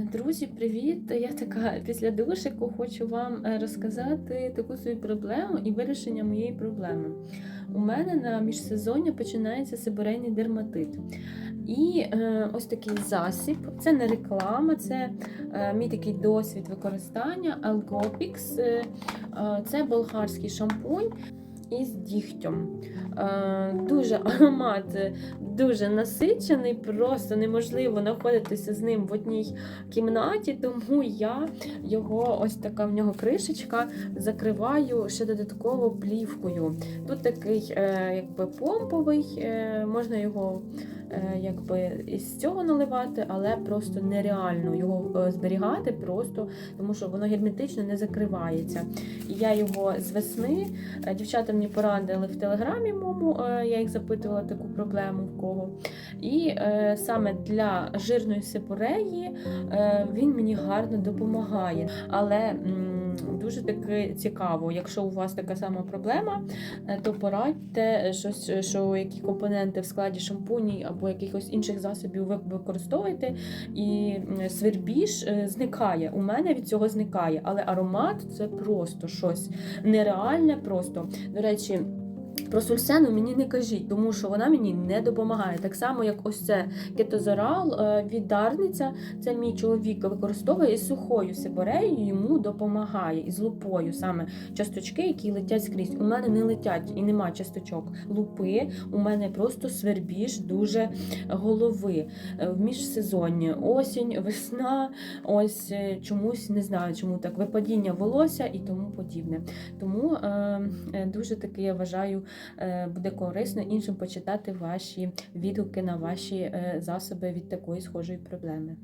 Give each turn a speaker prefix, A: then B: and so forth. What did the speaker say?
A: Друзі, привіт! Я така після душику хочу вам е, розказати таку свою проблему і вирішення моєї проблеми. У мене на міжсезоння починається сибирейний дерматит. І е, ось такий засіб. Це не реклама, це е, мій такий досвід використання. Algopix. Е, е, це болгарський шампунь із дігтем. Е, дуже аромат, е, дуже насичений, просто неможливо знаходитися з ним в одній кімнаті, тому я його ось така в нього кришечка закриваю ще додатково плівкою. Тут такий е, якби помповий, можна його якби із цього наливати, але просто нереально його е, зберігати, просто тому що воно герметично не закривається. Я його з весни е, дівчата мені порадили в телеграмі моєму, е, я їх запитувала таку проблему в кого. І е, саме для жирної сепореї е, він мені гарно допомагає. Але дуже таки цікаво, якщо у вас така сама проблема, е, то порадьте щось, що які компоненти в складі шампуні або якихось інших засобів ви використовуєте, і свербіж е, зникає. У мене від цього зникає, але аромат це просто щось нереальне. Просто до речі. Про сульсену мені не кажіть, тому що вона мені не допомагає. Так само, як ось це кетозорал е, від Дарниця, це мій чоловік використовує із сухою сибореєю, йому допомагає із лупою саме часточки, які летять скрізь. У мене не летять і нема часточок лупи. У мене просто свербіж дуже голови Е, в міжсезонні. Осінь, весна, ось е, чомусь не знаю, чому так випадіння волосся і тому подібне. Тому е, дуже таки я вважаю, е, буде корисно іншим почитати ваші відгуки на ваші е, засоби від такої схожої проблеми.